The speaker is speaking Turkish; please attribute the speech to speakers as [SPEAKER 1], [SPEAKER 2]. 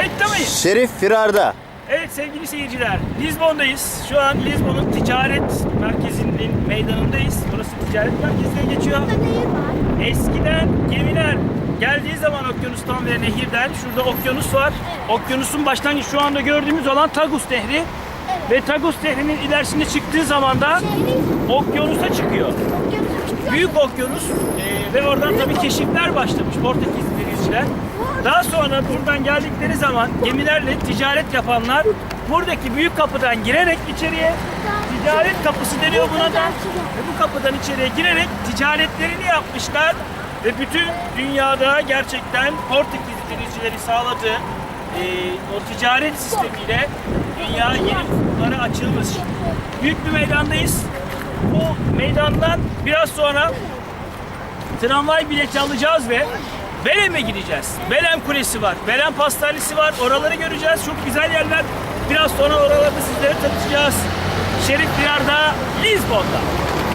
[SPEAKER 1] Kayıtta mıyız?
[SPEAKER 2] Şerif Firar'da.
[SPEAKER 1] Evet sevgili seyirciler, Lizbon'dayız. Şu an Lizbon'un ticaret merkezinin meydanındayız. Burası ticaret merkezine geçiyor.
[SPEAKER 3] Burada nehir var.
[SPEAKER 1] Eskiden gemiler geldiği zaman okyanustan ve nehirden şurada okyanus var. Okyanusun başlangıcı şu anda gördüğümüz olan Tagus Nehri. Ve Tagus Nehri'nin ilerisine çıktığı zaman da
[SPEAKER 3] Şehri
[SPEAKER 1] okyanusa çıkıyor.
[SPEAKER 3] okyanusa çıkıyor.
[SPEAKER 1] Büyük okyanus e, ve oradan tabii keşifler başlamış Portekiz denizciler. Daha sonra buradan geldikleri zaman gemilerle ticaret yapanlar buradaki büyük kapıdan girerek içeriye ticaret kapısı deniyor buna da. Ve bu kapıdan içeriye girerek ticaretlerini yapmışlar. Ve bütün dünyada gerçekten Portekiz denizcileri sağladığı e, o ticaret sistemiyle dünya yeni ufuklara açılmış. Büyük bir meydandayız. Bu meydandan biraz sonra tramvay bileti alacağız ve Belem'e gideceğiz. Belem Kulesi var, Belem Pastanesi var. Oraları göreceğiz. Çok güzel yerler. Biraz sonra oralarda sizlere tanıtacağız. Şerif Diyar'da, Lizbon'da.